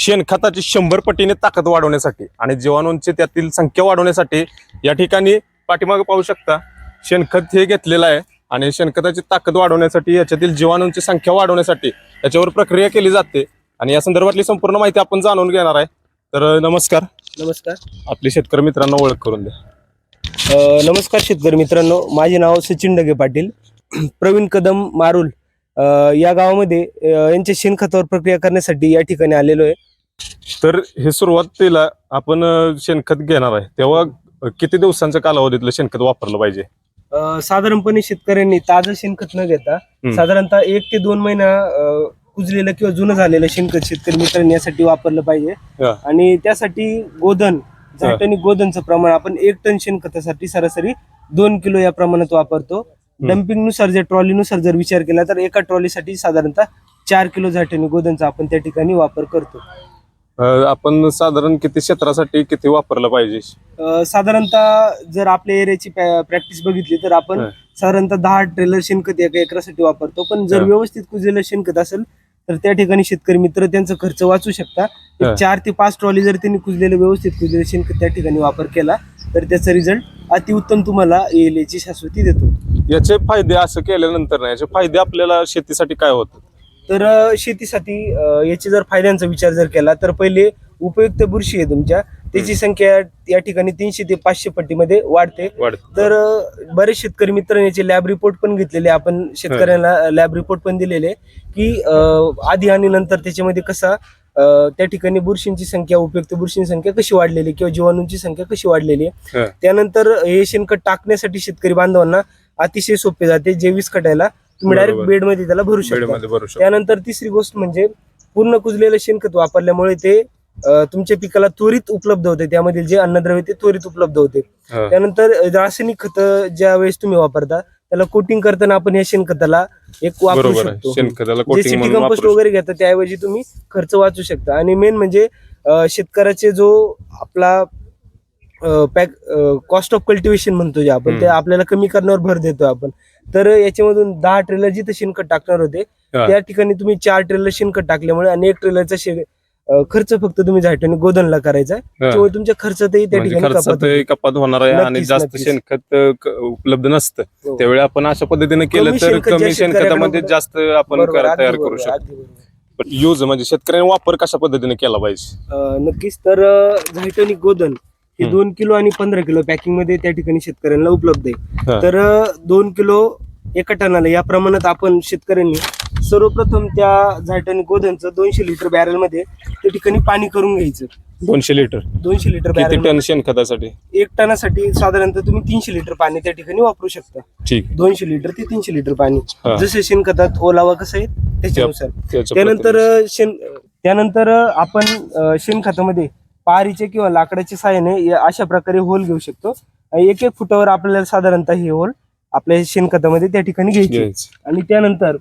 शेणखताची शंभर पटीने ताकद वाढवण्यासाठी आणि जीवाणूंची त्यातील संख्या वाढवण्यासाठी या ठिकाणी पाठीमागे पाहू शकता. शेणखत हे घेतलेलं आहे आणि शेणखताची ताकद वाढवण्यासाठी याच्यातील जीवाणूंची संख्या वाढवण्यासाठी याच्यावर प्रक्रिया केली जाते. आणि या संदर्भातली संपूर्ण माहिती आपण जाणून घेणार आहे. तर नमस्कार. नमस्कार. आपले शेतकरी मित्रांना ओळख करून द्या. नमस्कार शेतकरी मित्रांनो. माझे नाव सचिन डगे पाटील. प्रवीण कदम मारुल या गावामध्ये यांच्या शेणखतावर प्रक्रिया करण्यासाठी या ठिकाणी आलेलो आहे. तर हे सुरुवातीला आपण शेणखत घेणार आहे. तेव्हा किती दिवसांच्या कालावधीतलं शेणखत वापरलं पाहिजे? अ, साधारणपणे शेतकऱ्यांनी ताजं शेणखत न घेता साधारणतः एक ते दोन महिना अ, कुजलेलं किंवा जुनं झालेलं शेणखत शेतकरी मित्रांनी यासाठी वापरलं पाहिजे. हा. आणि त्यासाठी गोधन झाटणी गोधनचं प्रमाण आपण एक टन शेणखतासाठी सरासरी दोन किलो या प्रमाणात वापरतो. डम्पिंगनुसार जर ट्रॉलीनुसार जर विचार केला तर एका ट्रॉलीसाठी साधारणतः चार किलो झाटणी गोधनचा आपण त्या ठिकाणी वापर करतो. आपण साधारण किती क्षेत्रासाठी किती वापरलं पाहिजे अ, साधारणतः जर आपल्या एरियाची प्रॅक्टिस बघितली तर आपण हा. साधारणतः दहा ट्रेलर शेणखत एका एकरासाठी वापरतो पण जर हा. व्यवस्थित कुजलेलं शेणखत असेल तर त्या ठिकाणी शेतकरी मित्र त्यांचा खर्च वाचू शकता एक हा. चार ते पाच ट्रॉली जर त्यांनी कुजलेलं व्यवस्थित कुजलेलं शेणखत त्या ठिकाणी वापर केला तर त्याचा रिझल्ट अतिउत्तम तुम्हाला येईल याची शाश्वती देतो याचे फायदे असं केल्यानंतर ना याचे फायदे आपल्याला शेतीसाठी काय होतात तर शेतीसाठी याची जर फायद्यांचा विचार जर केला तर पहिले उपयुक्त बुरशी आहे तुमच्या. त्याची संख्या या ठिकाणी तीनशे ते पाचशे पट्टीमध्ये वाढते. वाढत. तर बरेच शेतकरी मित्रांनी याचे लॅब रिपोर्ट पण घेतलेले आपण शेतकऱ्यांना लॅब रिपोर्ट पण दिलेले की आधी आणि नंतर त्याच्यामध्ये कसा त्या ठिकाणी बुरशींची संख्या उपयुक्त बुरशींची संख्या कशी वाढलेली किंवा जीवाणूंची संख्या कशी वाढलेली आहे. त्यानंतर हे शेणखत टाकण्यासाठी शेतकरी बांधवांना अतिशय सोपे जाते जैविक खटायला तुम्ही डायरेक्ट बरोबर. बेडमध्ये त्याला भरू शकता. भरू शकतो. त्यानंतर तिसरी गोष्ट म्हणजे पूर्ण कुजलेलं शेणखत वापरल्यामुळे ते अ, तुमच्या पिकाला त्वरित उपलब्ध होते. त्यामधील जे अन्नद्रव्य ते त्वरित उपलब्ध होते. हा. त्यानंतर रासायनिक खत ज्या वेळेस तुम्ही वापरता त्याला कोटिंग करताना आपण या शेणखताला एक वापरू बरोबर आहे. शकतो. शेणखताला जे कोटिंग सिटी म्हणून कंपोस्ट वापरू वगैरे घेता त्याऐवजी तुम्ही खर्च वाचू शकता. आणि मेन म्हणजे अ, शेतकऱ्याचे जो आपला पॅक कॉस्ट ऑफ कल्टिवेशन म्हणतो जे आपण ते हम्म. आपल्याला कमी करण्यावर भर देतो आपण. तर याच्यामधून दहा ट्रेलर जिथे शेणखत टाकणार होते. त्या ठिकाणी तुम्ही चार ट्रेलर शेणखत टाकल्यामुळे आणि एक ट्रेलरचा शे खर्च फक्त तुम्ही झाटून गोधनला करायचा आहे. त्यामुळे तुमच्या खर्चातही त्या म्हणजे ठिकाणी कपात होणार आहे आणि जास्त. शेणखत उपलब्ध नसतं हो. त्यावेळी आपण अशा पद्धतीने केलं तर कमी शेणखतामध्ये जास्त आपण तयार करू शकतो. यूज म्हणजे शेतकऱ्यांनी वापर कशा पद्धतीने केला पाहिजे नक्कीच तर झायटोनिक गोधन हे. दोन किलो आणि पंधरा किलो पॅकिंगमध्ये त्या ठिकाणी शेतकऱ्यांना उपलब्ध आहे. तर दोन किलो एका टनाला. या प्रमाणात आपण शेतकऱ्यांनी सर्वप्रथम त्या झायटोनिक गोधनचं दोनशे लिटर बॅरलमध्ये त्या ठिकाणी पाणी करून घ्यायचं. दोनशे लिटर? दोनशे लिटर किती टन शेणखतासाठी? एक टनासाठी साधारणतः तुम्ही तीनशे लिटर पाणी त्या ठिकाणी वापरू शकता. ठीक. दोनशे लिटर ते तीनशे लिटर पाणी. हा. जसे शेणखतात ओलावा कसं आहे त्याच्यानुसार. त्याच्या त्यानंतर. अ, शेण त्यानंतर अ, आपण अ, शेणखतामध्ये पारीचे किंवा लाकडाच्या साहाय्याने या- अशा प्रकारे होल घेऊ शकतो. एक एक फुटावर आपल्याला साधारणतः हे होल आपल्या शेणखतामध्ये त्या ठिकाणी घ्यायचे. आणि त्यानंतर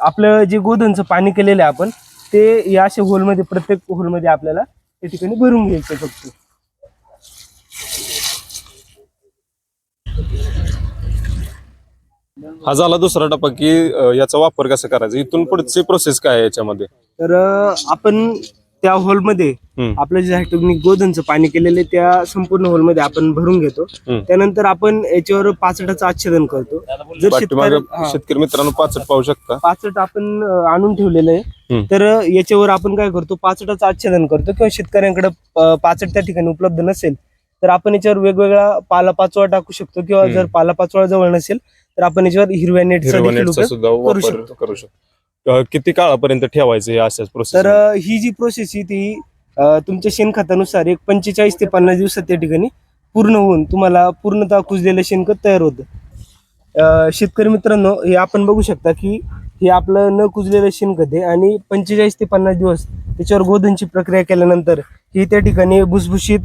आपलं जे गोधनचं पाणी केलेलं आहे आपण ते या अशा होलमध्ये प्रत्येक होलमध्ये आपल्याला त्या ठिकाणी भरून घ्यायचं फक्त. हा झाला दुसरा टप्पा की याचा वापर कसा करायचा? इथून पुढची प्रोसेस काय याच्यामध्ये? तर आपण त्या होलमध्ये हम्म. आपलं जे हायड्रोनिक गोधनचं पाणी केलेलं आहे त्या संपूर्ण होलमध्ये आपण भरून घेतो हम्म. त्यानंतर आपण याच्यावर पाचटाचं आच्छादन करतो जर पाठीमागे शेतकरी हा, शेतकरी मित्रांनो पाचट पाहू शकता पाचट आपण अ, आणून ठेवलेलं आहे हम्म. तर अ, याच्यावर आपण काय करतो पाचटाचं आच्छादन करतो किंवा शेतकऱ्यांकडे अ, पाचट त्या ठिकाणी उपलब्ध नसेल तर आपण याच्यावर वेगवेगळा पाला पाचोळा टाकू शकतो किंवा हम्म. जर पाला पाचोळा जवळ नसेल तर आपण याच्यावर हिरव्या नेटचा हिरवा देखील नेटचा उपयोग सुद्धा करू वापर शकतो. करू शकतो किती काळापर्यंत ठेवायचं हे अशाच प्रोसेस तर अ, ही जी प्रोसेस आहे ती अ, तुमच्या शेणखतानुसार एक पंचेचाळीस ते पन्नास दिवसात त्या ठिकाणी पूर्ण होऊन तुम्हाला पूर्णतः कुजलेलं शेणखत तयार होतं. अ, शेतकरी मित्रांनो हे आपण बघू शकता की हे आपलं न कुजलेलं शेणखत आहे आणि पंचेचाळीस ते पन्नास दिवस त्याच्यावर गोधनची प्रक्रिया केल्यानंतर ही त्या ठिकाणी भुसभुशीत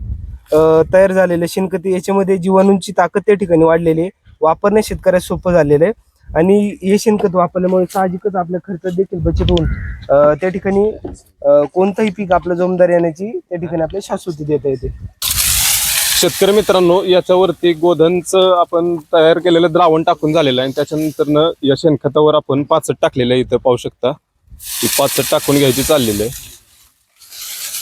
अ, तयार झालेलं शेणखत आहे. याच्यामध्ये जीवाणूंची ताकद त्या ठिकाणी वाढलेली आहे. वापरणे शेतकऱ्यास सोपं झालेलं आहे. आणि हे शेणखत वापरल्यामुळे साहजिकच आपल्या खर्चात देखील बचत होऊन त्या ठिकाणी कोणतंही पीक आपलं जोमदार येण्याची त्या ठिकाणी आपल्या शाश्वती देता येते. शेतकरी मित्रांनो याच्यावरती गोधनचं आपण तयार केलेलं द्रावण टाकून झालेलं आहे. आणि त्याच्यानंतर या शेणखतावर आपण पाचट टाकलेलं आहे इथं पाहू शकता. ही पाचट टाकून घ्यायची चाललेलं आहे.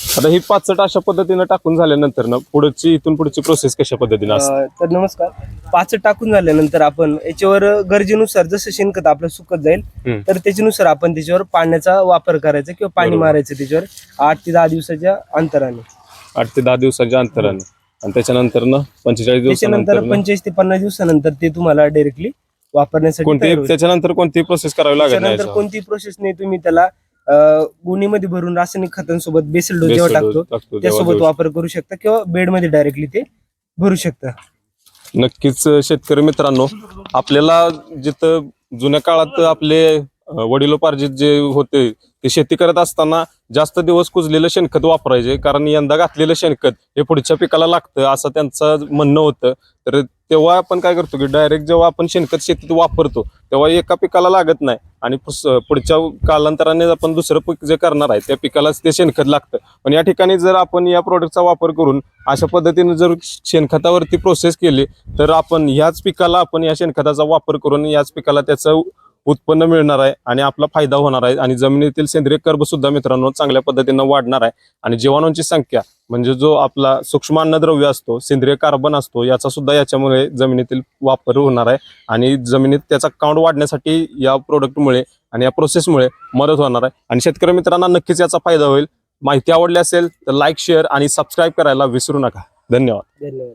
आता ही पाचट अशा पद्धतीनं टाकून झाल्यानंतर ना पुढची इथून पुढची प्रोसेस कशा पद्धतीने असते अं, तर नमस्कार पाच टाकून झाल्यानंतर आपण याच्यावर गरजेनुसार जसं शेणखत आपलं सुकत जाईल हम्म. तर त्याच्यानुसार आपण त्याच्यावर पाण्याचा वापर करायचा किंवा पाणी बरोबर. मारायचं त्याच्यावर आठ ते दहा दिवसाच्या अंतराने आठ ते दहा दिवसाच्या अंतराने आणि त्याच्यानंतर ना पंचेचाळीस त्याच्यानंतर दिवसानंतर पंचेचाळीस ते पन्नास दिवसानंतर ते तुम्हाला डायरेक्टली वापरण्यासाठी कोणती तयार होईल. त्याच्यानंतर कोणती प्रोसेस करावी त्याच्यानंतर याच्यावर? कोणती प्रोसेस नाही तुम्ही त्याला गुणीमध्ये भरून रासायनिक खतांसोबत बेसल डोस जेव्हा बेसल टाकतो त्यासोबत वापर करू शकता किंवा बेडमध्ये डायरेक्टली ते भरू शकता. नक्कीच शेतकरी मित्रांनो आपल्याला जिथं जुन्या काळात आपले वडिलोपार्जित जे होते ते शेती करत असताना जास्त दिवस कुजलेलं शेणखत वापरायचे. कारण यंदा घातलेलं शेणखत हे पुढच्या पिकाला लागतं असं त्यांचं म्हणणं होतं. तर तेव्हा आपण काय करतो की डायरेक्ट जेव्हा आपण शेणखत शेतीत वापरतो तेव्हा एका पिकाला लागत नाही. आणि पुढच्या कालांतराने आपण दुसरं पीक जे करणार आहे त्या पिकालाच ते शेणखत लागतं. पण या ठिकाणी जर आपण या प्रोडक्टचा वापर करून अशा पद्धतीने जर शेणखतावरती प्रोसेस केली तर आपण ह्याच पिकाला आपण या शेणखताचा वापर करून याच पिकाला त्याचं उत्पन्न मिळणार आहे आणि आपला फायदा होणार आहे आणि जमिनीतील सेंद्रिय कर्ब सुद्धा मित्रांनो चांगल्या पद्धतीनं वाढणार आहे. आणि जीवाणूंची संख्या म्हणजे जो आपला सूक्ष्म अन्नद्रव्य असतो सेंद्रिय कार्बन असतो याचा सुद्धा याच्यामुळे जमिनीतील वापर होणार आहे. आणि जमिनीत त्याचा काउंट वाढण्यासाठी या प्रोडक्टमुळे आणि या प्रोसेसमुळे मदत होणार आहे. आणि शेतकरी मित्रांना नक्कीच याचा फायदा होईल. माहिती आवडली असेल तर लाईक शेअर आणि सबस्क्राईब करायला विसरू नका. धन्यवाद. धन्यवाद.